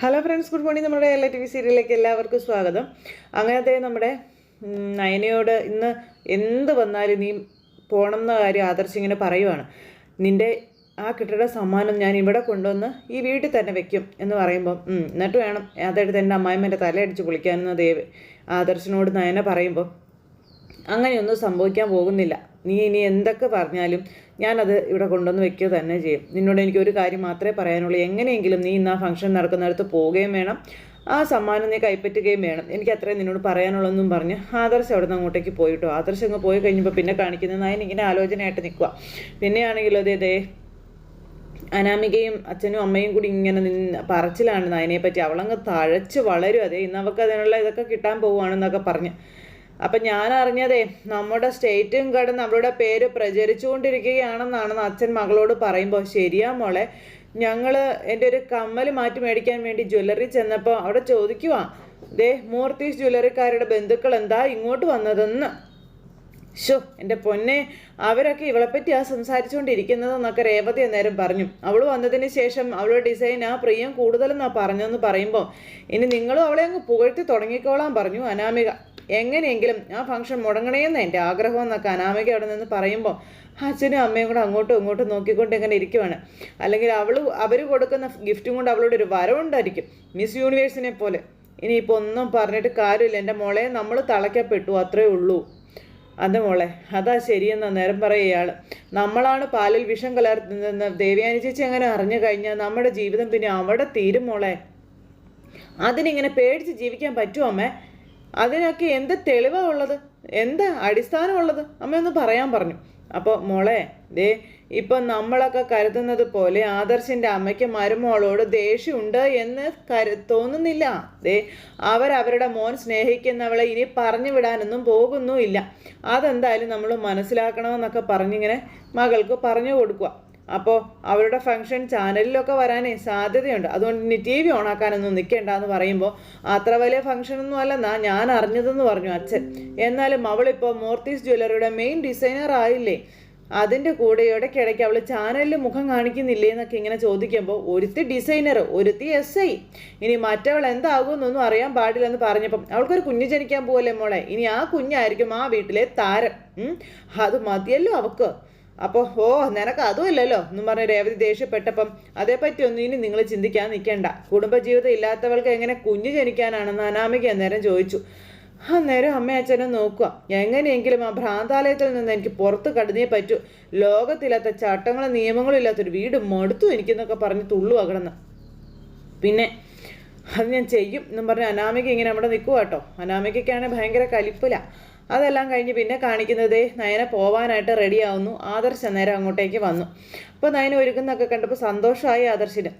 Hello friends good morning. നമ്മുടെ എല്ലാ T V സീരിയലിലേക്ക് എല്ലാവർക്കും സ്വാഗതം. അങ്ങനെ അങ്ങനത്തെ നമ്മുടെ നയനയോട് ഇന്ന് എന്ത് വന്നാലും നീ പോകണം എന്ന കാര്യം ആദർശ് ഇങ്ങനെ പറയുവാണ്. നിന്റെ ആ കിട്ടട സമ്മാനം ഞാൻ ഇവിടെ കൊണ്ടുവന്ന് ഈ വീട്ടിൽ തന്നെ വെക്കും എന്ന് പറയുമ്പം എന്നിട്ട് വേണം അതെടുത്ത് എന്റെ അമ്മായിമ്മന്റെ തലയടിച്ച് പൊളിക്കാനെന്ന് ദേവ് ആദർശിനോട് നയന പറയുമ്പോൾ അങ്ങനെയൊന്നും സംഭവിക്കാൻ പോകുന്നില്ല. നീ ഇനി എന്തൊക്കെ പറഞ്ഞാലും ഞാനത് ഇവിടെ കൊണ്ടുവന്ന് വെക്കുക തന്നെ ചെയ്യും. നിന്നോട് എനിക്ക് ഒരു കാര്യം മാത്രമേ പറയാനുള്ളൂ. എങ്ങനെയെങ്കിലും നീ ഇന്ന് ആ ഫംഗ്ഷൻ നടക്കുന്നിടത്ത് പോവുകയും വേണം. ആ സമ്മാനം നീ കൈപ്പറ്റുകയും വേണം. എനിക്ക് അത്രയും നിന്നോട് പറയാനുള്ളതെന്നും പറഞ്ഞ് ആദർശ് അവിടെ നിന്ന് അങ്ങോട്ടേക്ക് പോയിട്ടോ. ആദർശ് അങ്ങ് പോയി കഴിഞ്ഞപ്പോൾ പിന്നെ കാണിക്കുന്നത് നായൻ ഇങ്ങനെ ആലോചനയായിട്ട് നിൽക്കുക പിന്നെയാണെങ്കിലും അതേ ദേ അനാമികയും അച്ഛനും അമ്മയും കൂടി ഇങ്ങനെ നിന്ന് പറച്ചിലാണ് നയനെ പറ്റി അവളങ്ങ് തഴച്ച് വളരും. അതെ ഇന്ന് അവൾക്ക് അതിനുള്ള ഇതൊക്കെ കിട്ടാൻ പോവുകയാണെന്നൊക്കെ പറഞ്ഞ്. അപ്പം ഞാൻ അറിഞ്ഞതേ നമ്മുടെ സ്റ്റേറ്റും കടന്ന് അവളുടെ പേര് പ്രചരിച്ചുകൊണ്ടിരിക്കുകയാണെന്നാണ് അച്ഛൻ മകളോട് പറയുമ്പോൾ ശരിയാ മോളെ ഞങ്ങൾ എന്റെ ഒരു കമ്മൽ മാറ്റി മേടിക്കാൻ വേണ്ടി ജ്വല്ലറി ചെന്നപ്പോൾ അവിടെ ചോദിക്കുവാ ദേ മൂർത്തീസ് ജ്വല്ലറിക്കാരുടെ ബന്ധുക്കൾ എന്താ ഇങ്ങോട്ട് വന്നതെന്ന്. ഷോ എന്റെ പൊന്നെ അവരൊക്കെ ഇവളെപ്പറ്റി ആ സംസാരിച്ചുകൊണ്ടിരിക്കുന്നതെന്നൊക്കെ രേവതി അന്നേരം പറഞ്ഞു. അവൾ വന്നതിന് ശേഷം അവളുടെ ഡിസൈൻ ആ പ്രിയം കൂടുതലെന്നാ പറഞ്ഞെന്ന് പറയുമ്പോൾ ഇനി നിങ്ങളും അവളെ അങ്ങ് പുകഴ്ത്തി തുടങ്ങിക്കോളാൻ പറഞ്ഞു അനാമിക. എങ്ങനെയെങ്കിലും ആ ഫംഗ്ഷൻ മുടങ്ങണേന്ന് എന്റെ ആഗ്രഹം എന്നൊക്കെ അനാമിക അവിടെ നിന്ന് പറയുമ്പോൾ അച്ഛനും അമ്മയും കൂടെ അങ്ങോട്ടും ഇങ്ങോട്ടും നോക്കിക്കൊണ്ട് ഇങ്ങനെ ഇരിക്കുവാണ്. അല്ലെങ്കിൽ അവൾ അവർ കൊടുക്കുന്ന ഗിഫ്റ്റും കൊണ്ട് അവളോട് ഒരു വരവുണ്ടായിരിക്കും. മിസ് യൂണിവേഴ്സിനെ പോലെ. ഇനിയിപ്പോൾ ഒന്നും പറഞ്ഞിട്ട് കാര്യമില്ല. എന്റെ മോളെ നമ്മൾ തളയ്ക്കപ്പെട്ടു അത്രേ ഉള്ളൂ. അത് മോളെ അതാ ശരിയെന്ന നേരം പറയുക ഇയാൾ നമ്മളാണ് പാലിൽ വിഷം കലർത്തുന്നതെന്ന് ദേവയാനി ചേച്ചി അങ്ങനെ അറിഞ്ഞു കഴിഞ്ഞാൽ നമ്മുടെ ജീവിതം പിന്നെ അവിടെ തീരും മോളെ. അതിനിങ്ങനെ പേടിച്ച് ജീവിക്കാൻ പറ്റുമോ അമ്മേ? അതിനൊക്കെ എന്ത് തെളിവുള്ളത് എന്താ അടിസ്ഥാനമുള്ളത്? അമ്മയൊന്ന് പറയാൻ പറഞ്ഞു. അപ്പോൾ മോളെ ദേ ഇപ്പം നമ്മളൊക്കെ കരുതുന്നത് പോലെ ആദർശിന്റെ അമ്മയ്ക്ക് മരുമോളോട് ദേഷ്യമുണ്ട് എന്ന് കരു തോന്നുന്നില്ല. ദേ അവരവരുടെ മോൻ സ്നേഹിക്കുന്നവളെ ഇനി പറഞ്ഞു വിടാനൊന്നും പോകുന്നുമില്ല. അതെന്തായാലും നമ്മൾ മനസ്സിലാക്കണമെന്നൊക്കെ പറഞ്ഞിങ്ങനെ മകൾക്ക് പറഞ്ഞു കൊടുക്കുക അപ്പോൾ അവരുടെ ഫംഗ്ഷൻ ചാനലിലൊക്കെ വരാനേ സാധ്യതയുണ്ട്. അതുകൊണ്ട് ഇനി ടി വി ഓണാക്കാനൊന്നും നിൽക്കേണ്ട എന്ന് പറയുമ്പോൾ അത്ര വലിയ ഫംഗ്ഷനൊന്നും അല്ലെന്നാ ഞാൻ അറിഞ്ഞതെന്ന് പറഞ്ഞു അച്ഛൻ. എന്നാലും അവളിപ്പോൾ മോർത്തീസ് ജ്വല്ലറിയുടെ മെയിൻ ഡിസൈനർ ആയില്ലേ? അതിന്റെ കൂടെ ഇടയ്ക്കിടയ്ക്ക് അവൾ ചാനലിൽ മുഖം കാണിക്കുന്നില്ലേ എന്നൊക്കെ ഇങ്ങനെ ചോദിക്കുമ്പോൾ ഒരുത്തി ഡിസൈനർ ഒരുത്തി എസ് ഐ ഇനി മറ്റവൾ എന്താകുമെന്നൊന്നും അറിയാൻ പാടില്ലെന്ന് പറഞ്ഞപ്പം അവൾക്കൊരു കുഞ്ഞ് ജനിക്കാൻ പോകല്ലേ മോളെ? ഇനി ആ കുഞ്ഞായിരിക്കും ആ വീട്ടിലെ താരം അത് മതിയല്ലോ അവക്ക്. അപ്പോൾ ഓ നിനക്ക് അതും ഇല്ലല്ലോ എന്നും പറഞ്ഞ് രേവതി ദേഷ്യപ്പെട്ടപ്പം പറ്റി ഒന്നും ഇനി നിങ്ങൾ ചിന്തിക്കാൻ നിൽക്കേണ്ട. കുടുംബജീവിതം ഇല്ലാത്തവൾക്ക് എങ്ങനെ കുഞ്ഞു ജനിക്കാനാണെന്ന് അനാമിക അന്നേരം ചോദിച്ചു. അന്നേരം അമ്മ അച്ഛനെ നോക്കുക. എങ്ങനെയെങ്കിലും ആ ഭ്രാന്താലയത്തിൽ നിന്ന് എനിക്ക് പുറത്ത് കടന്നേ പറ്റൂ. ലോകത്തില്ലാത്ത ചട്ടങ്ങളും നിയമങ്ങളും ഇല്ലാത്തൊരു വീട് മടുത്തു എനിക്കെന്നൊക്കെ പറഞ്ഞ് തുള്ളു അകടന്ന് പിന്നെ അത് ഞാൻ ചെയ്യും എന്നും പറഞ്ഞ് അനാമിക ഇങ്ങനെ അവിടെ നിൽക്കുക കേട്ടോ. അനാമികയ്ക്കാണെങ്കിൽ ഭയങ്കര കലിപ്പില. അതെല്ലാം കഴിഞ്ഞ് പിന്നെ കാണിക്കുന്നത് നയന പോവാനായിട്ട് റെഡിയാവുന്നു ആദർശ നേരം അങ്ങോട്ടേക്ക് വന്നു. അപ്പോൾ നയന ഒരുക്കുന്നൊക്കെ കണ്ടപ്പോൾ സന്തോഷമായി ആദർശിന്.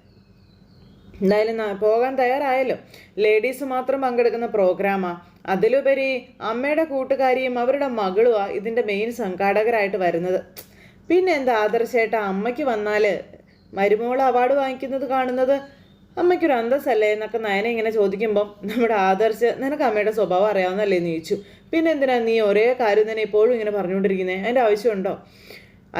എന്തായാലും പോകാൻ തയ്യാറായല്ലോ. ലേഡീസ് മാത്രം പങ്കെടുക്കുന്ന പ്രോഗ്രാമാ അതിലുപരി അമ്മയുടെ കൂട്ടുകാരിയും അവരുടെ മകളുമാണ് ഇതിന്റെ മെയിൻ സംഘാടകരായിട്ട് വരുന്നത്. പിന്നെ എന്താ ആദർശേട്ട അമ്മയ്ക്ക് വന്നാൽ മരുമോൾ അവാർഡ് വാങ്ങിക്കുന്നത് കാണുന്നത് അമ്മയ്ക്കൊരു അന്തസ്സല്ലേ എന്നൊക്കെ നയന ഇങ്ങനെ ചോദിക്കുമ്പം നമ്മുടെ ആദർശ് നിനക്ക് അമ്മയുടെ സ്വഭാവം അറിയാവുന്നല്ലേ എന്ന് ചോദിച്ചു. പിന്നെ എന്തിനാ നീ ഒരേ കാര്യം തന്നെ ഇപ്പോഴും ഇങ്ങനെ പറഞ്ഞുകൊണ്ടിരിക്കുന്നത് അതിന്റെ ആവശ്യമുണ്ടോ?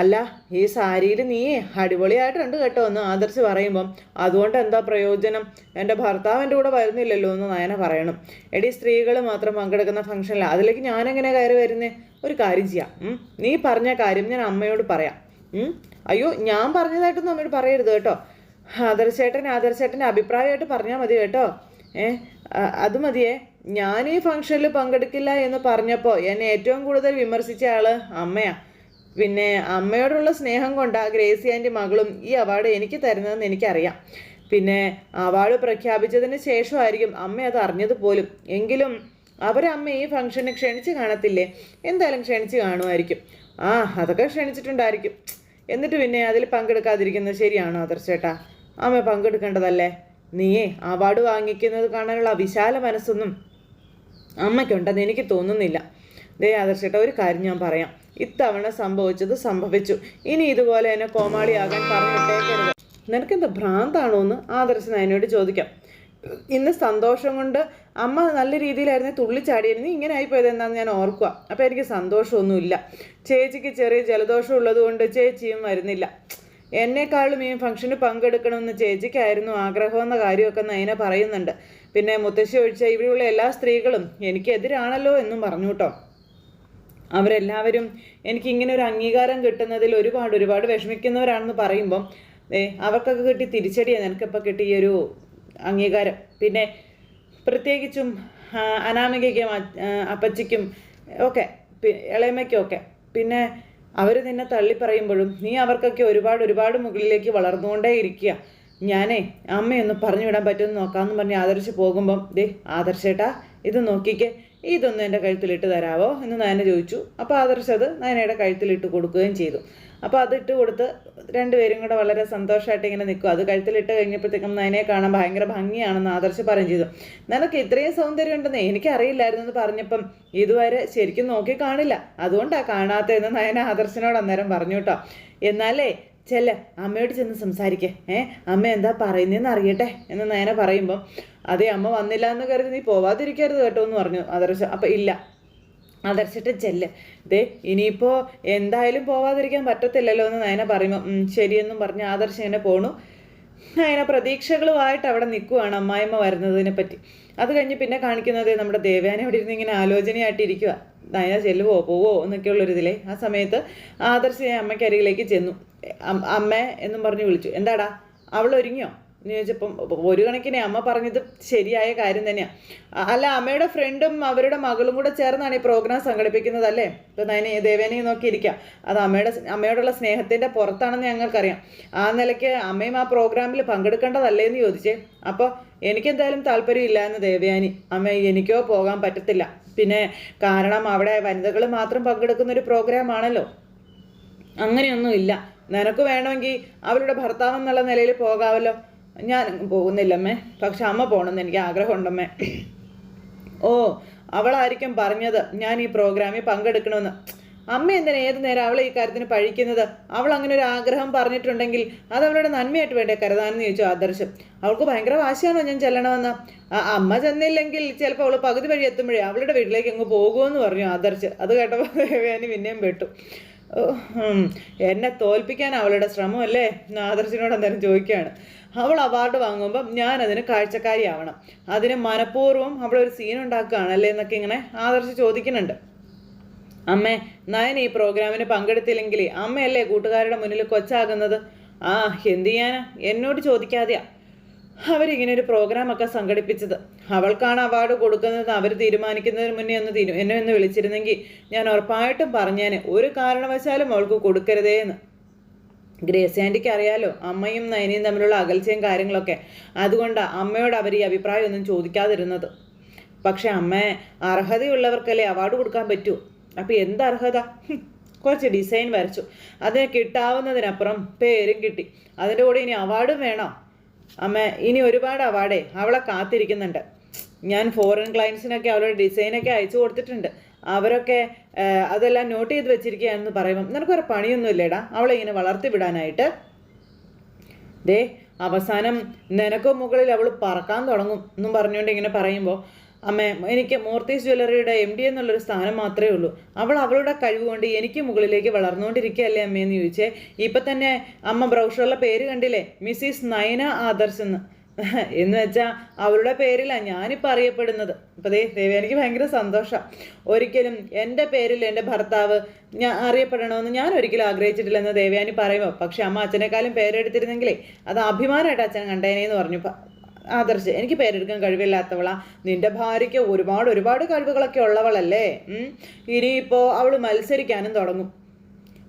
അല്ല ഈ സാരിയിൽ നീ അടിപൊളിയായിട്ടുണ്ട് കേട്ടോ എന്ന് ആദർശ് പറയുമ്പം അതുകൊണ്ട് എന്താ പ്രയോജനം? എന്റെ ഭർത്താവ് എന്റെ കൂടെ വരുന്നില്ലല്ലോ എന്ന് നയന പറയണം. എടി സ്ത്രീകൾ മാത്രം പങ്കെടുക്കുന്ന ഫംഗ്ഷനിൽ അതിലേക്ക് ഞാനെങ്ങനെ കയറി വരുന്നേ? ഒരു കാര്യം ചെയ്യാം. നീ പറഞ്ഞ കാര്യം ഞാൻ അമ്മയോട് പറയാം. അയ്യോ ഞാൻ പറഞ്ഞതായിട്ടൊന്നും അമ്മയോട് പറയരുത് കേട്ടോ. ആദർശേട്ടൻ ആദർശേട്ടന്റെ അഭിപ്രായമായിട്ട് പറഞ്ഞാൽ മതി കേട്ടോ. ഏ അത് മതിയേ. ഞാൻ ഈ ഫംഗ്ഷനിൽ പങ്കെടുക്കില്ല എന്ന് പറഞ്ഞപ്പോൾ എന്നെ ഏറ്റവും കൂടുതൽ വിമർശിച്ച ആൾ അമ്മയാണ് പിന്നെ അമ്മയോടുള്ള സ്നേഹം കൊണ്ടാ ഗ്രേസി ആന്റെ മകളും ഈ അവാർഡ് എനിക്ക് തരുന്നതെന്ന് എനിക്കറിയാം. പിന്നെ അവാർഡ് പ്രഖ്യാപിച്ചതിന് ശേഷമായിരിക്കും അമ്മ അത് അറിഞ്ഞത് പോലും. എങ്കിലും അവരമ്മ ഈ ഫംഗ്ഷന് ക്ഷണിച്ച് കാണത്തില്ലേ? എന്തായാലും ക്ഷണിച്ച് കാണുമായിരിക്കും. ആ അതൊക്കെ ക്ഷണിച്ചിട്ടുണ്ടായിരിക്കും. എന്നിട്ട് പിന്നെ അതിൽ പങ്കെടുക്കാതിരിക്കുന്നത് ശരിയാണോ ആദർശേട്ടാ? അമ്മ പങ്കെടുക്കേണ്ടതല്ലേ? നീയേ അവാർഡ് വാങ്ങിക്കുന്നത് കാണാനുള്ള വിശാല മനസ്സൊന്നും അമ്മയ്ക്കുണ്ടെന്ന് എനിക്ക് തോന്നുന്നില്ല. ദേ ഒരു കാര്യം ഞാൻ പറയാം. ഇത്തവണ സംഭവിച്ചത് സംഭവിച്ചു. ഇനി ഇതുപോലെ എന്നെ കോമാളിയാകാൻ പറഞ്ഞിട്ടേക്കരുത്. നിനക്കെന്താ ഭ്രാന്താണോ എന്ന് ആദർശൻ അതിനോട് ചോദിക്കാം. ഇന്ന് സന്തോഷം കൊണ്ട് അമ്മ നല്ല രീതിയിലായിരുന്നു തുള്ളിച്ചാടിയായിരുന്നു ഇങ്ങനെ ആയിപ്പോയത് എന്താണെന്ന് ഞാൻ ഓർക്കുക അപ്പോൾ എനിക്ക് സന്തോഷമൊന്നുമില്ല. ചേച്ചിക്ക് ചെറിയ ജലദോഷം ഉള്ളതുകൊണ്ട് ചേച്ചിയും വരുന്നില്ല. എന്നെക്കാളും ഈ ഫംഗ്ഷന് പങ്കെടുക്കണമെന്ന് ചേച്ചിക്കായിരുന്നു ആഗ്രഹമെന്ന കാര്യമൊക്കെ നയന പറയുന്നുണ്ട്. പിന്നെ മുത്തശ്ശി ഒഴിച്ച ഇവിടെയുള്ള എല്ലാ സ്ത്രീകളും എനിക്കെതിരാണല്ലോ എന്നും പറഞ്ഞു കേട്ടോ. അവരെല്ലാവരും എനിക്ക് ഇങ്ങനെ ഒരു അംഗീകാരം കിട്ടുന്നതിൽ ഒരുപാട് ഒരുപാട് വിഷമിക്കുന്നവരാണെന്ന് പറയുമ്പം ഏ അവർക്കൊക്കെ കിട്ടി തിരിച്ചടിയാണ് നിനക്കിപ്പോൾ കിട്ടിയ ഒരു അംഗീകാരം. പിന്നെ പ്രത്യേകിച്ചും അനാമികയ്ക്കും അപ്പച്ചിക്കും ഒക്കെ ഇളയമ്മയ്ക്കും ഒക്കെ പിന്നെ അവർ നിന്നെ തള്ളി പറയുമ്പോഴും നീ അവർക്കൊക്കെ ഒരുപാട് ഒരുപാട് മുകളിലേക്ക് വളർന്നുകൊണ്ടേ ഇരിക്കുക. ഞാനേ അമ്മയൊന്ന് പറഞ്ഞു വിടാൻ പറ്റുമെന്ന് നോക്കാമെന്ന് പറഞ്ഞ് ആദർശ് പോകുമ്പം ദേ ആദർശേട്ടാ ഇത് നോക്കിക്കേ ഇതൊന്ന് എന്റെ കഴുത്തിലിട്ട് തരാവോ എന്ന് നയന ചോദിച്ചു. അപ്പോൾ ആദർശ് അത് നയനയുടെ കഴുത്തിലിട്ട് കൊടുക്കുകയും ചെയ്തു. അപ്പോൾ അത് ഇട്ട് കൊടുത്ത് രണ്ടുപേരും കൂടെ വളരെ സന്തോഷമായിട്ട് ഇങ്ങനെ നിൽക്കും. അത് കഴുത്തിലിട്ട് കഴിഞ്ഞപ്പോഴത്തേക്കും നയനെ കാണാൻ ഭയങ്കര ഭംഗിയാണെന്ന് ആദർശ പറയും ചെയ്തു. നിനക്ക് ഇത്രയും സൗന്ദര്യം ഉണ്ടെന്ന് എനിക്കറിയില്ലായിരുന്നു എന്ന് പറഞ്ഞപ്പം ഇതുവരെ ശരിക്കും നോക്കി കാണില്ല. അതുകൊണ്ടാണ് കാണാത്തതെന്ന് നയന ആദർശനോട് അന്നേരം പറഞ്ഞു കേട്ടോ. എന്നാലേ ചെല്ല അമ്മയോട് ചെന്ന് സംസാരിക്കേ. ഏ അമ്മ എന്താ പറയുന്നതെന്ന് അറിയട്ടെ എന്ന് നയന പറയുമ്പം അതേ അമ്മ വന്നില്ല എന്ന് കരുതി നീ പോവാതിരിക്കരുത് കേട്ടോ എന്ന് പറഞ്ഞു ആദർശ. അപ്പം ഇല്ല ആദർശിട്ട് ചെല്ല്. ദേ ഇനിയിപ്പോൾ എന്തായാലും പോവാതിരിക്കാൻ പറ്റത്തില്ലല്ലോ എന്ന് നയന പറയുമ്പോൾ "ഉം, ശരിയെന്നും പറഞ്ഞ് ആദർശ് ഇങ്ങനെ പോണു. നയന പ്രതീക്ഷകളുമായിട്ട് അവിടെ നിൽക്കുവാണ് അമ്മായിമ്മ വരുന്നതിനെ പറ്റി. അത് കഴിഞ്ഞ് പിന്നെ കാണിക്കുന്നത് നമ്മുടെ ദേവയാനെ അവിടെ ഇരുന്ന് ഇങ്ങനെ ആലോചനയായിട്ട് ഇരിക്കുക നയന ചെല്ലുവോ പോവോ എന്നൊക്കെയുള്ളൊരിതിലെ ആ സമയത്ത് ആദർശ് അമ്മയ്ക്കരികിലേക്ക് ചെന്നു. അമ്മേ എന്നും പറഞ്ഞ് വിളിച്ചു. എന്താടാ അവൾ ഒരുങ്ങിയോ എന്ന് ചോദിച്ചപ്പം ഒരു കണക്കിനെ അമ്മ പറഞ്ഞത് ശരിയായ കാര്യം തന്നെയാണ് അല്ല അമ്മയുടെ ഫ്രണ്ടും അവരുടെ മകളും കൂടെ ചേർന്നാണ് ഈ പ്രോഗ്രാം സംഘടിപ്പിക്കുന്നത് അല്ലേ ഇപ്പം നയനെ ദേവേനെ നോക്കിയിരിക്കാം അത് അമ്മയുടെ അമ്മയോടുള്ള സ്നേഹത്തിന്റെ പുറത്താണെന്ന് ഞങ്ങൾക്കറിയാം. ആ നിലയ്ക്ക് അമ്മയും ആ പ്രോഗ്രാമിൽ പങ്കെടുക്കേണ്ടതല്ലേ എന്ന് ചോദിച്ചേ. അപ്പോൾ എനിക്കെന്തായാലും താല്പര്യമില്ല എന്ന് ദേവയാനി. അമ്മ എനിക്കോ പോകാൻ പറ്റത്തില്ല. പിന്നെ കാരണം അവിടെ വനിതകൾ മാത്രം പങ്കെടുക്കുന്ന ഒരു പ്രോഗ്രാം ആണല്ലോ. അങ്ങനെയൊന്നുമില്ല. നിനക്ക് വേണമെങ്കിൽ അവരുടെ ഭർത്താവ് എന്നുള്ള നിലയിൽ പോകാമല്ലോ ഞാൻ പോകുന്നില്ലമ്മേ. പക്ഷെ അമ്മ പോകണമെന്ന് എനിക്ക് ആഗ്രഹമുണ്ടമ്മേ. ഓ അവളായിരിക്കും പറഞ്ഞത്. ഞാൻ ഈ പ്രോഗ്രാമിൽ പങ്കെടുക്കണമെന്ന്. അമ്മ എന്തിനാ ഏത് നേരം അവളെ ഈ കാര്യത്തിന് പഴിക്കുന്നത്? അവൾ അങ്ങനെ ഒരു ആഗ്രഹം പറഞ്ഞിട്ടുണ്ടെങ്കിൽ അത് അവളുടെ നന്മയായിട്ട് വേണ്ടേ കരുതാനെന്ന് ചോദിച്ചു ആദർശം. അവൾക്ക് ഭയങ്കര വാശിയാണോ ഞാൻ ചെല്ലണമെന്ന്? അമ്മ ചെന്നില്ലെങ്കിൽ ചിലപ്പോൾ അവൾ പകുതി വഴി എത്തുമ്പോഴേ അവളുടെ വീട്ടിലേക്ക് അങ്ങ് പോകുമെന്ന് പറഞ്ഞു ആദർശ്. അത് കേട്ടപ്പോൾ ദേവയാനി പിന്നെയും പെട്ടു എന്നെ തോൽപ്പിക്കാൻ അവളുടെ ശ്രമമല്ലേ? ആദർശിനോട് അന്നേരം ചോദിക്കുകയാണ്. അവൾ അവാർഡ് വാങ്ങുമ്പോൾ ഞാൻ അതിന് കാഴ്ചക്കാരിയാവണം. അതിന് മനഃപൂർവം അവളൊരു സീൻ ഉണ്ടാക്കുകയാണല്ലേ എന്നൊക്കെ ഇങ്ങനെ ആദർശ് ചോദിക്കുന്നുണ്ട്. അമ്മേ നയൻ ഈ പ്രോഗ്രാമിന് പങ്കെടുത്തില്ലെങ്കിൽ അമ്മയല്ലേ കൂട്ടുകാരുടെ മുന്നിൽ കൊച്ചാകുന്നത്? ആ എന്ത് ചെയ്യാനാ? എന്നോട് ചോദിക്കാതെയാ. അവരിങ്ങനെ ഒരു പ്രോഗ്രാമൊക്കെ സംഘടിപ്പിച്ചത്. അവൾക്കാണ് അവാർഡ് കൊടുക്കുന്നത് അവർ തീരുമാനിക്കുന്നതിന് മുന്നേ ഒന്ന് തീരു എന്നെ ഒന്ന് വിളിച്ചിരുന്നെങ്കിൽ ഞാൻ ഉറപ്പായിട്ടും പറഞ്ഞേനെ. ഒരു കാരണവശാലും അവൾക്ക് കൊടുക്കരുതേ എന്ന് ഗ്രേസ് ആന്റിക്ക് അറിയാലോ അമ്മയും നയനയും തമ്മിലുള്ള അകൽച്ചയും കാര്യങ്ങളൊക്കെ. അതുകൊണ്ടാണ് അമ്മയോട് അവർ ഈ അഭിപ്രായമൊന്നും ചോദിക്കാതിരുന്നത്. പക്ഷേ അമ്മ അർഹതയുള്ളവർക്കല്ലേ അവാർഡ് കൊടുക്കാൻ പറ്റൂ? അപ്പോൾ എന്ത് അർഹത? കുറച്ച് ഡിസൈൻ വരച്ചു. അതിന് കിട്ടാവുന്നതിനപ്പുറം പേരും കിട്ടി. അതിന്റെ കൂടെ ഇനി അവാർഡും വേണം. അമ്മ ഇനി ഒരുപാട് അവാർഡേ അവളെ കാത്തിരിക്കുന്നുണ്ട്. ഞാൻ ഫോറിൻ ക്ലയൻസിനൊക്കെ അവളുടെ ഡിസൈനൊക്കെ അയച്ചു കൊടുത്തിട്ടുണ്ട്. അവരൊക്കെ അതെല്ലാം നോട്ട് ചെയ്ത് വെച്ചിരിക്കുകയാണെന്ന് പറയുമ്പം നിനക്കൊരു പണിയൊന്നും ഇല്ലേടാ അവളെ ഇങ്ങനെ വളർത്തി വിടാനായിട്ട്. ദേ അവസാനം നിനക്ക് മുകളിൽ അവൾ പറക്കാൻ തുടങ്ങും എന്നും പറഞ്ഞുകൊണ്ട് ഇങ്ങനെ പറയുമ്പോൾ അമ്മ എനിക്ക് മൂർത്തീസ് ജ്വല്ലറിയുടെ എം ഡി എന്നുള്ളൊരു സ്ഥാനം മാത്രമേ ഉള്ളൂ. അവൾ അവളുടെ കഴിവ് കൊണ്ട് എനിക്ക് മുകളിലേക്ക് വളർന്നുകൊണ്ടിരിക്കുകയല്ലേ അമ്മയെന്ന് ചോദിച്ചേ. ഇപ്പം തന്നെ അമ്മ ബ്രൗഷറിലെ പേര് കണ്ടില്ലേ? മിസ്സിസ് നയന ആദർശ് എന്ന്. എന്ന് വെച്ചാൽ അവരുടെ പേരിലാണ് ഞാനിപ്പോൾ അറിയപ്പെടുന്നത്. അപ്പോൾ ദേ ദേവി എനിക്ക് ഭയങ്കര സന്തോഷം. ഒരിക്കലും എന്റെ പേരിൽ എന്റെ ഭർത്താവ് ഞാൻ അറിയപ്പെടണമെന്ന് ഞാൻ ഒരിക്കലും ആഗ്രഹിച്ചിട്ടില്ലെന്ന് ദേവയാനി പറയുമ്പോൾ പക്ഷെ അമ്മ അച്ഛനേക്കാളും പേരെടുത്തിരുന്നെങ്കിലേ അത് അഭിമാനമായിട്ട് അച്ഛൻ കണ്ടേനെ എന്ന് പറഞ്ഞു. ആദർശ് എനിക്ക് പേരെടുക്കാൻ കഴിവില്ലാത്തവളാ. നിന്റെ ഭാര്യയ്ക്ക് ഒരുപാട് ഒരുപാട് കഴിവുകളൊക്കെ ഉള്ളവളല്ലേ. ഇനിയിപ്പോൾ അവൾ മത്സരിക്കാനും തുടങ്ങും.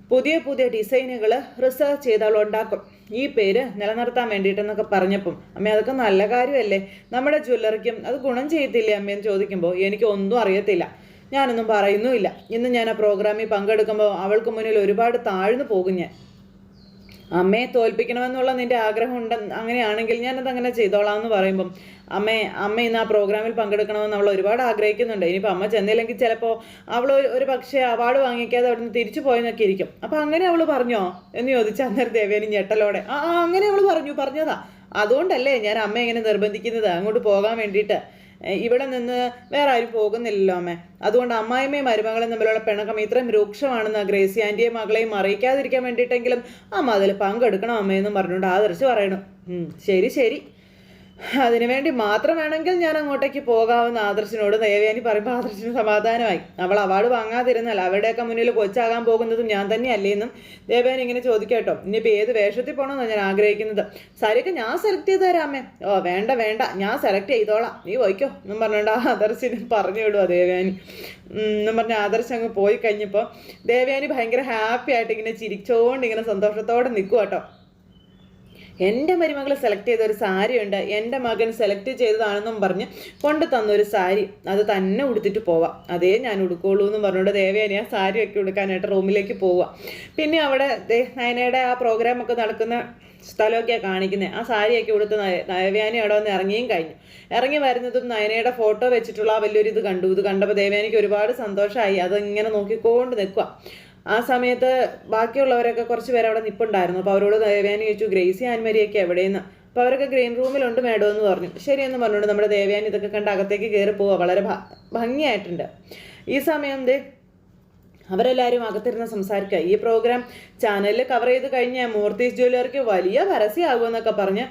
പുതിയ പുതിയ ഡിസൈനുകൾ റിസർച്ച് ചെയ്ത് അവൾ ഉണ്ടാക്കും. ഈ പേര് നിലനിർത്താൻ വേണ്ടിയിട്ടെന്നൊക്കെ പറഞ്ഞപ്പം അമ്മ അതൊക്കെ നല്ല കാര്യമല്ലേ? നമ്മുടെ ജ്വല്ലറിക്കും അത് ഗുണം ചെയ്യത്തില്ലേ അമ്മയെന്ന് ചോദിക്കുമ്പോൾ എനിക്ക് ഒന്നും അറിയത്തില്ല. ഞാനൊന്നും പറയുന്നുമില്ല. ഇന്ന് ഞാൻ ആ പ്രോഗ്രാമിൽ പങ്കെടുക്കുമ്പോൾ അവൾക്ക് മുന്നിൽ ഒരുപാട് താഴ്ന്നു പോകും ഞാൻ. അമ്മയെ തോൽപ്പിക്കണമെന്നുള്ള നിന്റെ ആഗ്രഹം ഉണ്ട് അങ്ങനെയാണെങ്കിൽ ഞാനത് അങ്ങനെ ചെയ്തോളാം എന്ന് പറയുമ്പം അമ്മ അമ്മ ഇന്ന് ആ പ്രോഗ്രാമിൽ പങ്കെടുക്കണമെന്ന് അവൾ ഒരുപാട് ആഗ്രഹിക്കുന്നുണ്ട്. ഇനിയിപ്പോൾ അമ്മ ചെന്നില്ലെങ്കിൽ ചിലപ്പോൾ അവൾ ഒരു- പക്ഷേ അവാർഡ് വാങ്ങിക്കാതെ അവിടെ നിന്ന് തിരിച്ചു പോയെന്നൊക്കെ ഇരിക്കും. അപ്പം അങ്ങനെ അവൾ പറഞ്ഞോ? എന്ന് ചോദിച്ചു അന്നേരം ദേവേനി ഞെട്ടലോടെ. ആ അങ്ങനെ അവൾ പറഞ്ഞു പറഞ്ഞതാ. അതുകൊണ്ടല്ലേ ഞാൻ അമ്മ ഇങ്ങനെ നിർബന്ധിക്കുന്നത് അങ്ങോട്ട് പോകാൻ വേണ്ടിയിട്ട്. ഇവിടെ നിന്ന് വേറെ ആരും പോകുന്നില്ലല്ലോ അമ്മേ. അതുകൊണ്ട് അമ്മായിമ്മയും മരുമകളും തമ്മിലുള്ള പിണക്കം ഇത്രയും രൂക്ഷമാണെന്ന് ഗ്രേസി ആന്റിയെ മകളെയും അറിയിക്കാതിരിക്കാൻ വേണ്ടിയിട്ടെങ്കിലും അമ്മ അതിൽ പങ്കെടുക്കണം അമ്മയെന്നും പറഞ്ഞുകൊണ്ട് ആദർശ് പറയണം. "ഉം, ശരി ശരി. അതിനുവേണ്ടി മാത്രം വേണമെങ്കിൽ ഞാൻ അങ്ങോട്ടേക്ക് പോകാമെന്ന് ആദർശിനോട് ദേവയാനി പറയുമ്പോൾ ആദർശിന് സമാധാനമായി. അവൾ അവാർഡ് വാങ്ങാതിരുന്നാൽ അവരുടെയൊക്കെ മുന്നിൽ കൊച്ചാകാൻ പോകുന്നതും ഞാൻ തന്നെയല്ലേ എന്നും ദേവയാനി ഇങ്ങനെ ചോദിക്കട്ടോ ഇനിയിപ്പോൾ ഏത് വേഷത്തിൽ പോകണമെന്നാണ് ഞാൻ ആഗ്രഹിക്കുന്നത്. സാരിയൊക്കെ ഞാൻ സെലക്ട് ചെയ്ത് തരാമേ ഓ വേണ്ട വേണ്ട. ഞാൻ സെലക്ട് ചെയ്തോളാം. നീ പോയിക്കോ. എന്നും പറഞ്ഞുകൊണ്ട് ആദർശിന് പറഞ്ഞു വിടുക ദേവയാനി. എന്നും പറഞ്ഞ് ആദർശ് അങ്ങ് പോയി കഴിഞ്ഞപ്പോൾ ദേവയാനി ഭയങ്കര ഹാപ്പി ആയിട്ട് ഇങ്ങനെ ചിരിച്ചോണ്ട് ഇങ്ങനെ സന്തോഷത്തോടെ നിൽക്കുക കേട്ടോ എന്റെ മരുമകൾ സെലക്ട് ചെയ്ത ഒരു സാരിയുണ്ട് എന്റെ മകൻ സെലക്ട് ചെയ്തതാണെന്നും പറഞ്ഞ് കൊണ്ട് തന്നൊരു സാരി. അത് തന്നെ ഉടുത്തിട്ട് പോവാം. അതേ ഞാൻ ഉടുക്കുള്ളൂ എന്ന് പറഞ്ഞുകൊണ്ട് ദേവയാനി ആ സാരിയൊക്കെ ഉടുക്കാനായിട്ട് റൂമിലേക്ക് പോവുക പിന്നെ അവിടെ നയനയുടെ ആ പ്രോഗ്രാമൊക്കെ നടക്കുന്ന സ്ഥലമൊക്കെയാണ് കാണിക്കുന്നത് ആ സാരിയൊക്കെ ഉടുത്ത് ദേവയാനി അവിടെ വന്ന് ഇറങ്ങിയും കഴിഞ്ഞു. ഇറങ്ങി വരുന്നതും നയനയുടെ ഫോട്ടോ വെച്ചിട്ടുള്ള ആ വലിയൊരു ഇത് കണ്ടു. ഇത് കണ്ടപ്പോൾ ദേവയാനിക്ക് ഒരുപാട് സന്തോഷമായി അതിങ്ങനെ നോക്കിക്കൊണ്ട് നിൽക്കുക ആ സമയത്ത് ബാക്കിയുള്ളവരൊക്കെ കുറച്ച് പേര് അവിടെ നിപ്പുണ്ടായിരുന്നു. അപ്പോൾ അവരോട് ദേവയാനി ചോദിച്ചു ഗ്രേസി ആൻമരിയൊക്കെ എവിടെയെന്ന്? അപ്പോൾ അവരൊക്കെ ഗ്രീൻ റൂമിലുണ്ട് മേഡം എന്ന് പറഞ്ഞു. ശരിയെന്ന് പറഞ്ഞുകൊണ്ട് നമ്മുടെ ദേവയാനി ഇതൊക്കെ കണ്ട് അകത്തേക്ക് കയറി പോവുക വളരെ ഭംഗിയായിട്ടുണ്ട്. ഈ സമയം ദേ അവരെല്ലാവരും അകത്തിരുന്ന് സംസാരിക്കുക. ഈ പ്രോഗ്രാം ചാനലിൽ കവർ ചെയ്ത് കഴിഞ്ഞാൽ മൂർത്തീസ് ജ്വല്ലറിക്ക് വലിയ പരസ്യമാകുമെന്നൊക്കെ പറഞ്ഞ്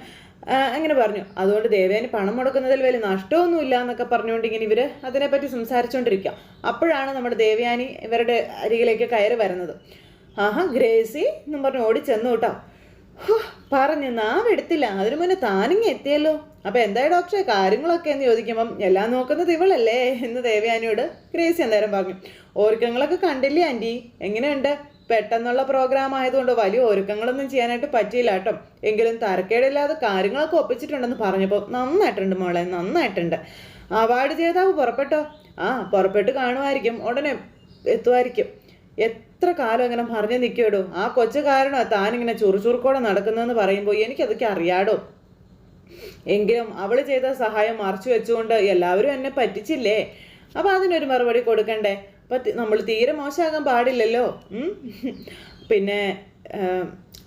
അങ്ങനെ പറഞ്ഞു. അതുകൊണ്ട് ദേവേന് പണം മുടക്കുന്നതിൽ വലിയ നഷ്ടമൊന്നുമില്ല എന്നൊക്കെ പറഞ്ഞുകൊണ്ട് ഇങ്ങനെ ഇവർ അതിനെപ്പറ്റി സംസാരിച്ചുകൊണ്ടിരിക്കുക. അപ്പോഴാണ് നമ്മുടെ ദേവയാനി ഇവരുടെ അരികിലേക്ക് കയറി വരുന്നത്. ആഹാ ഗ്രേസി എന്നും പറഞ്ഞ് ഓടി ചെന്നു കേട്ടോ പറഞ്ഞു നാം എടുത്തില്ല അതിനു മുന്നേ താനിങ്ങി എത്തിയല്ലോ. അപ്പൊ എന്തായി ഡോക്ടറെ? കാര്യങ്ങളൊക്കെ എന്ന് ചോദിക്കുമ്പം എല്ലാം നോക്കുന്നത് ഇവളല്ലേ? എന്ന് ദേവയാനിയോട് ഗ്രേസി അന്നേരം പറഞ്ഞു. ഓർക്കങ്ങളൊക്കെ കണ്ടില്ലേ ആന്റി എങ്ങനെയുണ്ട്? പെട്ടെന്നുള്ള പ്രോഗ്രാം ആയതുകൊണ്ട് വലിയ ഒരുക്കങ്ങളൊന്നും ചെയ്യാനായിട്ട് പറ്റിയില്ല കേട്ടോ. എങ്കിലും തരക്കേടില്ലാതെ കാര്യങ്ങളൊക്കെ ഒപ്പിച്ചിട്ടുണ്ടെന്ന് പറഞ്ഞപ്പോൾ നന്നായിട്ടുണ്ട് മോളെ നന്നായിട്ടുണ്ട്. അവാർഡ് ജേതാവ് പുറപ്പെട്ടോ? ആ പുറപ്പെട്ട് കാണുമായിരിക്കും. ഉടനെ എത്തുമായിരിക്കും. എത്ര കാലം ഇങ്ങനെ മറിഞ്ഞു നിൽക്കുവടോ ആ കൊച്ചു കാരണോ താനിങ്ങനെ ചുറുചുറുക്കോടെ നടക്കുന്നതെന്ന് പറയുമ്പോൾ എനിക്കതൊക്കെ അറിയാടോ? എങ്കിലും അവൾ ചെയ്ത സഹായം മറച്ചു വെച്ചുകൊണ്ട് എല്ലാവരും എന്നെ പറ്റിച്ചില്ലേ? അപ്പം അതിനൊരു മറുപടി കൊടുക്കണ്ടേ? അപ്പം നമ്മൾ തീരെ മോശമാകാൻ പാടില്ലല്ലോ? പിന്നെ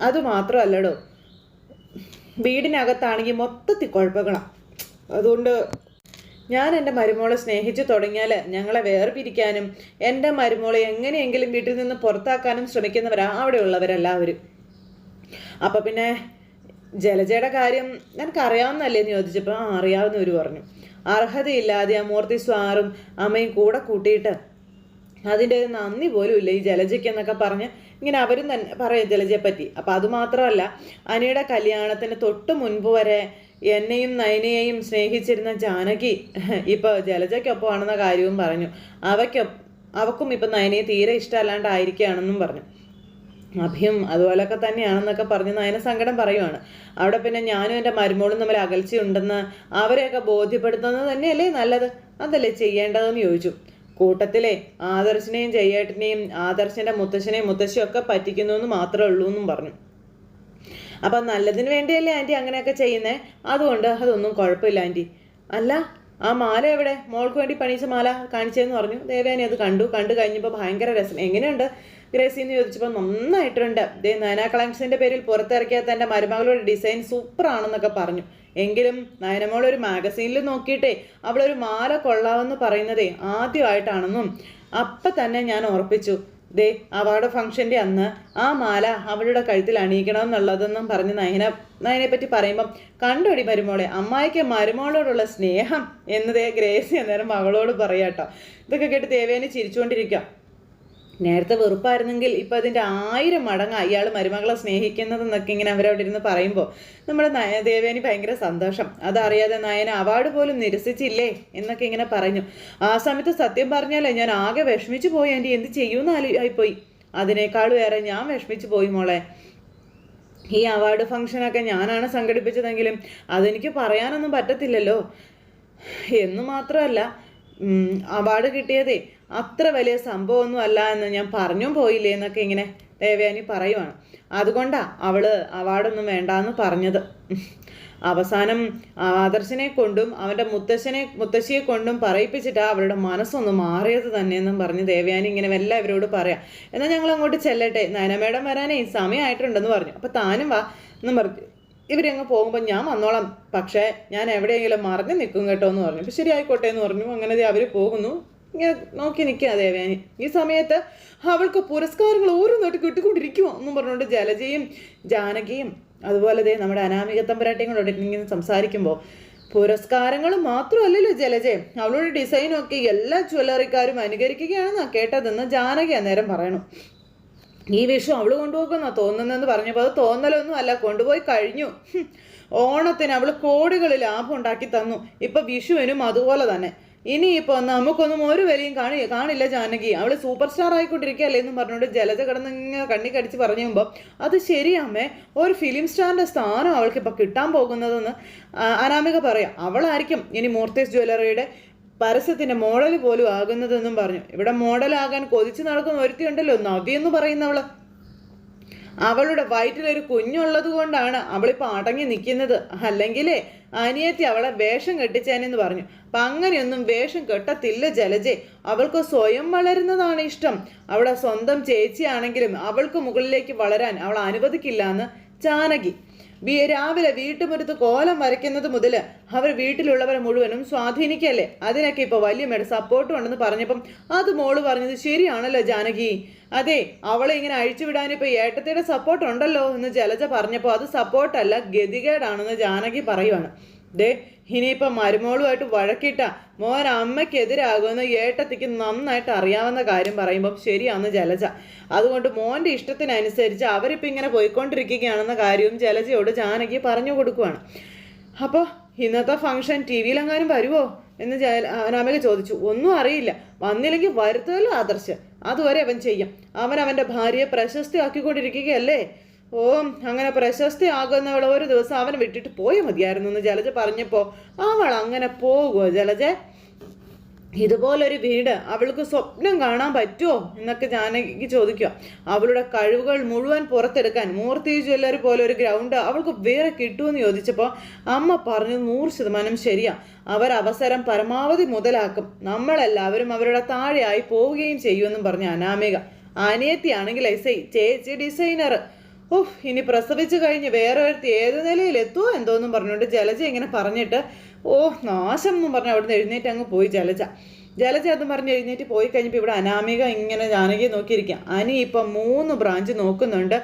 അത് മാത്രമല്ലടോ. വീടിനകത്താണെങ്കിൽ മൊത്തത്തിൽ കുഴപ്പങ്ങളാണ് അതുകൊണ്ട് ഞാൻ എന്റെ മരുമോളെ സ്നേഹിച്ചു തുടങ്ങിയാൽ ഞങ്ങളെ വേർപിരിക്കാനും എന്റെ മരുമോളെ എങ്ങനെയെങ്കിലും വീട്ടിൽ നിന്ന് പുറത്താക്കാനും ശ്രമിക്കുന്നവരാ അവിടെയുള്ളവരെല്ലാവരും അപ്പം പിന്നെ ജലജയുടെ കാര്യം നിനക്ക് അറിയാവുന്നല്ലേ എന്ന് ചോദിച്ചപ്പോൾ ആ അറിയാവുന്നവർ പറഞ്ഞു. അർഹതയില്ലാതെ ആ മൂർത്തി സ്വാറും അമ്മയും കൂടെ കൂട്ടിയിട്ട് അതിന്റെ നന്ദി പോലും ഇല്ല ഈ ജലജയ്ക്ക് എന്നൊക്കെ പറഞ്ഞ് ഇങ്ങനെ അവരും തന്നെ പറയും ജലജയെ പറ്റി അപ്പം അതുമാത്രമല്ല അനിയുടെ കല്യാണത്തിന് തൊട്ട് മുൻപ് വരെ എന്നെയും നയനയെയും സ്നേഹിച്ചിരുന്ന ജാനകി ഇപ്പോൾ ജലജയ്ക്കൊപ്പമാണെന്ന കാര്യവും പറഞ്ഞു. അവയ്ക്കൊ അവക്കും ഇപ്പം നയനയെ തീരെ ഇഷ്ടമല്ലാണ്ടായിരിക്കുകയാണെന്നും പറഞ്ഞു. അഭിയും അതുപോലൊക്കെ തന്നെയാണെന്നൊക്കെ പറഞ്ഞ് നയന സങ്കടം പറയുവാണ്. അവിടെ പിന്നെ ഞാനും എന്റെ മരുമോളും തമ്മിൽ അകൽച്ചയുണ്ടെന്ന് അവരെയൊക്കെ ബോധ്യപ്പെടുത്തുന്നത് തന്നെയല്ലേ നല്ലത്? അതല്ലേ ചെയ്യേണ്ടതെന്ന് ചോദിച്ചു. കൂട്ടത്തിലെ ആദർശിനെയും ജയേട്ടനെയും ആദർശന്റെ മുത്തശ്ശനെയും മുത്തശ്ശിയും ഒക്കെ പറ്റിക്കുന്നു എന്ന് മാത്രമേ ഉള്ളൂ എന്നും പറഞ്ഞു. അപ്പം നല്ലതിന് വേണ്ടിയല്ലേ ആന്റി അങ്ങനെയൊക്കെ ചെയ്യുന്നേ? അതുകൊണ്ട് അതൊന്നും കുഴപ്പമില്ല ആന്റി അല്ല ആ മാല എവിടെ? മോൾക്ക് വേണ്ടി പണിയിച്ച മാല കാണിച്ചതെന്ന് പറഞ്ഞു. ദേവേനെ അത് കണ്ടു. കണ്ടു കഴിഞ്ഞപ്പോൾ ഭയങ്കര രസം. എങ്ങനെയുണ്ട്? ഗ്രേസി എന്ന് ചോദിച്ചപ്പോൾ നന്നായിട്ടുണ്ട്. ദേ നാനാ കളക്ഷന്റെ പേരിൽ പുറത്തിറക്കിയ തന്റെ മരുമകളുടെ ഡിസൈൻ സൂപ്പറാണെന്നൊക്കെ പറഞ്ഞു. എങ്കിലും നയനമോൾ ഒരു മാഗസീനിൽ നോക്കിയിട്ടേ അവളൊരു മാല കൊള്ളാമെന്ന് പറയുന്നതേ ആദ്യമായിട്ടാണെന്നും അപ്പം തന്നെ ഞാൻ ഓർപ്പിച്ചു. ദേ അവാർഡ് ഫംഗ്ഷന്റെ അന്ന് ആ മാല അവളുടെ കഴുത്തിൽ അണിയിക്കണം എന്നുള്ളതെന്നും പറഞ്ഞ് നയന നയനെ പറ്റി പറയുമ്പം കണ്ടോടി മരുമോളെ അമ്മായിക്ക് മരുമോളോടുള്ള സ്നേഹം എന്നതേ ഗ്രേസി അന്നേരം മകളോട് പറയാട്ടോ. ഇതൊക്കെ കേട്ട് ദേവേനെ ചിരിച്ചുകൊണ്ടിരിക്കുക. നേരത്തെ വെറുപ്പായിരുന്നെങ്കിൽ ഇപ്പം അതിന്റെ ആയിരം മടങ്ങ് അയാൾ മരുമകളെ സ്നേഹിക്കുന്നതെന്നൊക്കെ ഇങ്ങനെ അവരവിടെ ഇരുന്ന് പറയുമ്പോൾ നമ്മുടെ നയ ദേവേനി ഭയങ്കര സന്തോഷം. അതറിയാതെ നയന അവാർഡ് പോലും നിരസിച്ചില്ലേ എന്നൊക്കെ ഇങ്ങനെ പറഞ്ഞു. ആ സമയത്ത് സത്യം പറഞ്ഞാലേ ഞാൻ ആകെ വിഷമിച്ചു പോയി. എന്റെ എന്ത് ചെയ്യുമെന്ന് ആലോ ആയിപ്പോയി അതിനേക്കാളും ഏറെ ഞാൻ വിഷമിച്ചു പോയി മോളെ. ഈ അവാർഡ് ഫംഗ്ഷനൊക്കെ ഞാനാണ് സംഘടിപ്പിച്ചതെങ്കിലും അതെനിക്ക് പറയാനൊന്നും പറ്റത്തില്ലല്ലോ. എന്നു മാത്രമല്ല അവാർഡ് കിട്ടിയതേ അത്ര വലിയ സംഭവമൊന്നും അല്ല എന്ന് ഞാൻ പറഞ്ഞും പോയില്ലേ എന്നൊക്കെ ഇങ്ങനെ ദേവയാനി പറയുവാണ്. അതുകൊണ്ടാ അവൾ അവാർഡൊന്നും വേണ്ടാന്ന് പറഞ്ഞത്. അവസാനം ആദർശനെ കൊണ്ടും അവന്റെ മുത്തശ്ശനെ മുത്തശ്ശിയെ കൊണ്ടും പറയിപ്പിച്ചിട്ടാ അവളുടെ മനസ്സൊന്ന് മാറിയത് തന്നെയെന്നും പറഞ്ഞ് ദേവയാനി ഇങ്ങനെ എല്ലാവരോട് പറയാം. എന്നാൽ ഞങ്ങൾ അങ്ങോട്ട് ചെല്ലട്ടെ നയന മേഡം വരാനേ സമയമായിട്ടുണ്ടെന്ന് പറഞ്ഞു. അപ്പോൾ താനും വാ എന്നും പറഞ്ഞു. ഇവരങ്ങ് പോകുമ്പോൾ ഞാൻ വന്നോളാം. പക്ഷേ ഞാൻ എവിടെയെങ്കിലും മറിഞ്ഞു നിൽക്കും കേട്ടോ എന്ന് പറഞ്ഞു. അപ്പോൾ എന്ന് പറഞ്ഞു. അങ്ങനെ അവർ പോകുന്നു. ഇങ്ങനെ നോക്കി നിൽക്കുക ദേവയാനി ഈ സമയത്ത് അവൾക്ക് പുരസ്കാരങ്ങൾ ഓരോന്നായിട്ട് കിട്ടിക്കൊണ്ടിരിക്കുമോ എന്നും പറഞ്ഞുകൊണ്ട് ജലജയും ജാനകിയും അതുപോലെ ദേ നമ്മുടെ അനാമിക തമ്പരാട്ടിയും കൂടെ ഇങ്ങനെ സംസാരിക്കുമ്പോൾ പുരസ്കാരങ്ങൾ മാത്രമല്ലല്ലോ ജലജയം അവളുടെ ഡിസൈനും ഒക്കെ എല്ലാ ജ്വല്ലറിക്കാരും അനുകരിക്കുകയാണെന്നാണ് കേട്ടതെന്ന് ജാനകി അന്നേരം പറയണു. ഈ വിഷു അവൾ കൊണ്ടുപോകുന്ന തോന്നുന്നെന്ന് പറഞ്ഞപ്പോൾ അത് തോന്നലൊന്നും അല്ല കൊണ്ടുപോയി കഴിഞ്ഞു. ഓണത്തിന് അവൾ കോടികൾ ലാഭം ഉണ്ടാക്കി തന്നു. ഇപ്പൊ വിഷുവിനും അതുപോലെ തന്നെ. ഇനിയിപ്പോ നമുക്കൊന്നും ഒരു വിലയും കാണി കാണില്ല ജാനകി. അവൾ സൂപ്പർ സ്റ്റാർ ആയിക്കൊണ്ടിരിക്കുകയല്ലേ എന്നും പറഞ്ഞുകൊണ്ട് ജലജ കിടന്ന് ഇങ്ങനെ കണ്ണി കടിച്ച് പറഞ്ഞു കഴിയുമ്പോൾ അത് ശരിയമ്മേ ഒരു ഫിലിം സ്റ്റാറിന്റെ സ്ഥാനം അവൾക്ക് ഇപ്പൊ കിട്ടാൻ പോകുന്നതെന്ന് അനാമിക പറയാം. അവളായിരിക്കും ഇനി മൂർത്തേഷ് ജ്വല്ലറിയുടെ പരസ്യത്തിന്റെ മോഡൽ പോലും ആകുന്നതെന്നും പറഞ്ഞു. ഇവിടെ മോഡലാകാൻ കൊതിച്ചു നടക്കുന്ന ഒരുത്തിയുണ്ടല്ലോ നവ്യ എന്ന് പറയുന്നവൾ. അവളുടെ വയറ്റിലൊരു കുഞ്ഞുള്ളത് കൊണ്ടാണ് അവളിപ്പോൾ അടങ്ങി നിൽക്കുന്നത്. അല്ലെങ്കിലേ അനിയത്തി അവളെ വേഷം കെട്ടിച്ചേനെന്ന് പറഞ്ഞു. അപ്പം അങ്ങനെയൊന്നും വേഷം കെട്ടത്തില്ല ജലജെ. അവൾക്ക് സ്വയം വളരുന്നതാണ് ഇഷ്ടം. അവളെ സ്വന്തം ചേച്ചിയാണെങ്കിലും അവൾക്ക് മുകളിലേക്ക് വളരാൻ അവൾ അനുവദിക്കില്ല എന്ന് ജാനകി. രാവിലെ വീട്ടുമുറ്റത്ത് കോലം വരയ്ക്കുന്നത് മുതൽ അവർ വീട്ടിലുള്ളവരെ മുഴുവനും സ്വാധീനിക്കല്ലേ? അതിനൊക്കെ ഇപ്പോൾ വലിയമ്മയുടെ സപ്പോർട്ടും ഉണ്ടെന്ന് പറഞ്ഞപ്പം അത് മോൾ പറഞ്ഞത് ശരിയാണല്ലോ ജാനകി. അതെ അവളെ ഇങ്ങനെ അഴിച്ചുവിടാൻ ഇപ്പോൾ ഏട്ടത്തിയുടെ സപ്പോർട്ട് ഉണ്ടല്ലോ എന്ന് ജലജ പറഞ്ഞപ്പോൾ അത് സപ്പോർട്ടല്ല ഗതികേടാണെന്ന് ജാനകി പറയുവാണ്. ദേ ഇനിയിപ്പോൾ മരുമോളുമായിട്ട് വഴക്കിട്ട മോൻ അമ്മയ്ക്കെതിരാകുമെന്ന് ഏട്ടത്തിക്ക് നന്നായിട്ട് അറിയാവുന്ന കാര്യം പറയുമ്പം ശരിയാന്ന് ജലജ. അതുകൊണ്ട് മോന്റെ ഇഷ്ടത്തിനനുസരിച്ച് അവരിപ്പോൾ ഇങ്ങനെ പോയിക്കൊണ്ടിരിക്കുകയാണെന്ന കാര്യവും ജലജയോട് ജാനകി പറഞ്ഞു കൊടുക്കുവാണ്. അപ്പോൾ ഇന്നത്തെ ഫംഗ്ഷൻ ടി വിയിലെങ്ങാനും വരുമോ എന്ന് അനാമിക ചോദിച്ചു. ഒന്നും അറിയില്ല. വന്നില്ലെങ്കിൽ വരുത്തല്ലോ ആദർശ്. അതുവരെ അവൻ ചെയ്യും. അവൻ അവന്റെ ഭാര്യയെ പ്രശസ്തിയാക്കിക്കൊണ്ടിരിക്കുകയല്ലേ? ഓ അങ്ങനെ പ്രശസ്തി ആകുന്നവൾ ഒരു ദിവസം അവനെ വിട്ടിട്ട് പോയി മതിയായിരുന്നു എന്ന് ജലജ പറഞ്ഞപ്പോൾ അവൾ അങ്ങനെ പോകുമോ ജലജ? ഇതുപോലൊരു വീട് അവൾക്ക് സ്വപ്നം കാണാൻ പറ്റുമോ എന്നൊക്കെ ജാനകിക്ക് ചോദിക്കുക. അവളുടെ കഴിവുകൾ മുഴുവൻ പുറത്തെടുക്കാൻ മൂർത്തി ജ്വല്ലറി പോലെ ഒരു ഗ്രൗണ്ട് അവൾക്ക് വേറെ കിട്ടുമെന്ന് ചോദിച്ചപ്പോൾ അമ്മ പറഞ്ഞു നൂറ് ശതമാനം ശരിയാ. അവർ അവസരം പരമാവധി മുതലാക്കും. നമ്മളെല്ലാവരും അവരുടെ താഴെയായി പോവുകയും ചെയ്യുമെന്നും പറഞ്ഞു അനാമിക. അനിയത്തിയാണെങ്കിൽ ഐസൈ ചേച്ചി ഡിസൈനർ. ഓഹ് ഇനി പ്രസവിച്ചു കഴിഞ്ഞ് വേറെ ഒരുത്തി ഏത് നിലയിൽ എത്തുമോ എന്തോന്നും പറഞ്ഞുകൊണ്ട് ജലജ ഇങ്ങനെ പറഞ്ഞിട്ട് ഓ നാശം എന്നും പറഞ്ഞ് അവിടുന്ന് എഴുന്നേറ്റ് അങ്ങ് പോയി ജലജ. ജലജ എന്ന് പറഞ്ഞ് എഴുന്നേറ്റ് പോയി കഴിഞ്ഞപ്പോൾ ഇവിടെ അനാമിക ഇങ്ങനെ ജാനകി നോക്കിയിരിക്കാം. അനി ഇപ്പം മൂന്ന് ബ്രാഞ്ച് നോക്കുന്നുണ്ട്.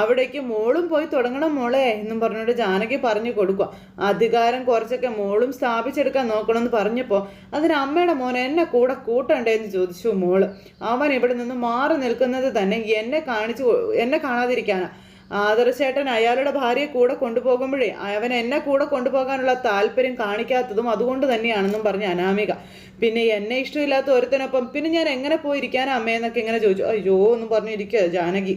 അവിടേക്ക് മോളും പോയി തുടങ്ങണം മോളെ എന്നും പറഞ്ഞുകൊണ്ട് ജാനകി പറഞ്ഞു കൊടുക്കുക. അധികാരം കുറച്ചൊക്കെ മോളും സ്ഥാപിച്ചെടുക്കാൻ നോക്കണമെന്ന് പറഞ്ഞപ്പോൾ അതിന് അമ്മയുടെ മോനെ എന്നെ കൂടെ കൂട്ടണ്ടേ എന്ന് ചോദിച്ചു മോൾ. അവൻ ഇവിടെ നിന്ന് മാറി നിൽക്കുന്നത് തന്നെ എന്നെ കാണിച്ചു എന്നെ കാണാതിരിക്കാനാ. ആദർശേട്ടൻ അയാളുടെ ഭാര്യയെ കൂടെ കൊണ്ടുപോകുമ്പോഴേ അവൻ എന്നെ കൂടെ കൊണ്ടുപോകാനുള്ള താല്പര്യം കാണിക്കാത്തതും അതുകൊണ്ട് തന്നെയാണെന്നും പറഞ്ഞ് അനാമിക. പിന്നെ എന്നെ ഇഷ്ടമില്ലാത്ത ഒരുത്തനൊപ്പം പിന്നെ ഞാൻ എങ്ങനെ പോയിരിക്കാനാ അമ്മയെന്നൊക്കെ ഇങ്ങനെ ചോദിച്ചു. അയ്യോ എന്നും പറഞ്ഞിരിക്കുക ജാനകി.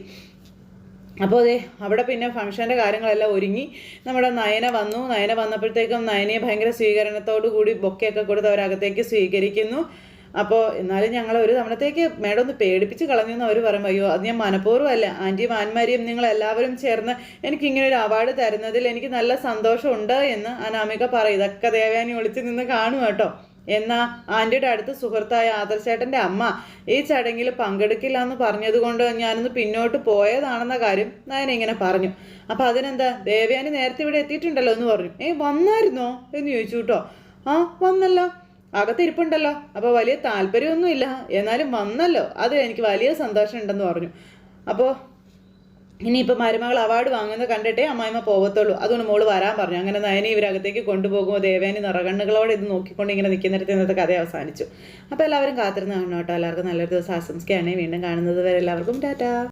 അപ്പോൾ അതെ അവിടെ പിന്നെ ഫംഗ്ഷന്റെ കാര്യങ്ങളെല്ലാം ഒരുങ്ങി. നമ്മുടെ നയന വന്നു. നയന വന്നപ്പോഴത്തേക്കും നയനയെ ഭയങ്കര സ്വീകരണത്തോടു കൂടി ബൊക്കെയൊക്കെ കൊടുത്ത് അവരകത്തേക്ക് സ്വീകരിക്കുന്നു. അപ്പോൾ എന്നാലും ഞങ്ങൾ ഒരു തവണത്തേക്ക് മേഡം ഒന്ന് പേടിപ്പിച്ച് കളഞ്ഞു എന്ന് അവർ പറയുമ്പോൾ അയ്യോ അത് ഞാൻ മനഃപൂർവം അല്ല ആന്റിയും ആന്മാരെയും നിങ്ങൾ എല്ലാവരും ചേർന്ന് എനിക്ക് ഇങ്ങനെ ഒരു അവാർഡ് തരുന്നതിൽ എനിക്ക് നല്ല സന്തോഷമുണ്ട് എന്ന് അനാമിക പറയും. ഇതൊക്കെ ദേവയാനി ഒളിച്ച് നിന്ന് കാണും കേട്ടോ. എന്നാ ആന്റിയുടെ അടുത്ത സുഹൃത്തായ ആദർശേട്ടന്റെ അമ്മ ഈ ചടങ്ങിൽ പങ്കെടുക്കില്ല എന്ന് പറഞ്ഞതുകൊണ്ട് ഞാനൊന്ന് പിന്നോട്ട് പോയതാണെന്ന കാര്യം ഞാൻ ഇങ്ങനെ പറഞ്ഞു. അപ്പം അതിനെന്താ? ദേവയാനി നേരത്തെ ഇവിടെ എത്തിയിട്ടുണ്ടല്ലോ എന്ന് പറഞ്ഞു. ഏയ് വന്നായിരുന്നോ? എന്ന് ചോദിച്ചു കേട്ടോ. ആ വന്നല്ലോ. അകത്തിരിപ്പുണ്ടല്ലോ. അപ്പോൾ വലിയ താല്പര്യമൊന്നുമില്ല. എന്നാലും വന്നല്ലോ. അത് എനിക്ക് വലിയ സന്തോഷം ഉണ്ടെന്ന് പറഞ്ഞു. അപ്പോൾ ഇനിയിപ്പോൾ മരുമകൾ അവാർഡ് വാങ്ങുന്നത് കണ്ടിട്ടേ അമ്മായിമ്മ പോകത്തുള്ളൂ അതുകൊണ്ട് മോൾ വരാൻ പറഞ്ഞു. അങ്ങനെ നയനെ ഇവരകത്തേക്ക് കൊണ്ടുപോകുമ്പോൾ ദേവേനി നിറകണ്ണുകളോടെ ഇത് നോക്കിക്കൊണ്ട് ഇങ്ങനെ നിൽക്കുന്നിടത്ത് ഇന്നത്തെ കഥ അവസാനിച്ചു. അപ്പോൾ എല്ലാവരും കാത്തിരുന്ന് കാണണം കേട്ടോ. എല്ലാവർക്കും നല്ലൊരു ദിവസം ആശംസിക്കുകയാണെങ്കിൽ വീണ്ടും കാണുന്നത് വരെ എല്ലാവർക്കും ടാറ്റാ.